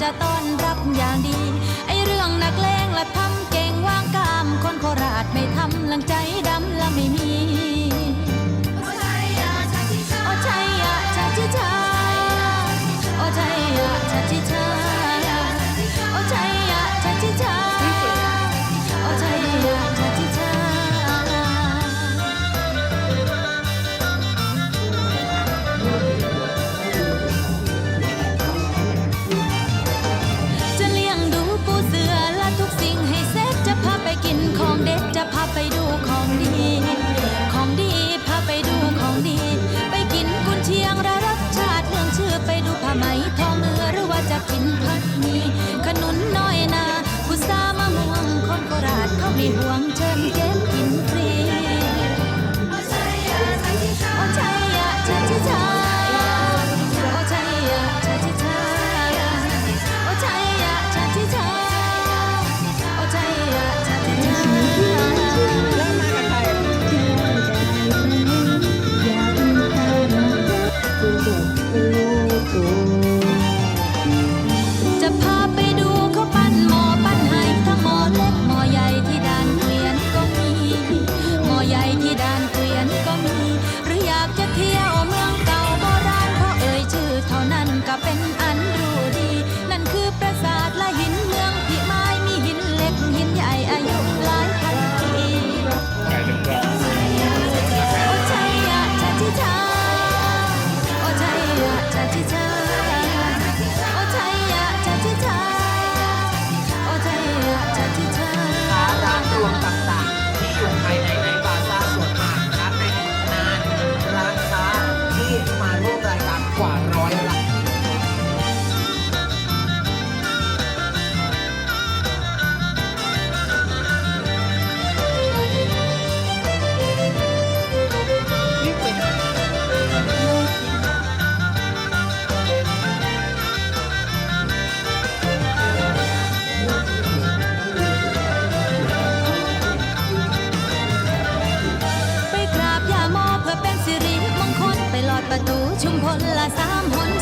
จะต้อนรับอย่างดี 나 ไหมทองเนื้อหรือว่าจะกินผัดมีขนุนน้อยนาพุทรามะม่วงคนโคราชเขาไม่ห่วงเชิญเก็บกินฟรีโอชั ชุมพลละสามหน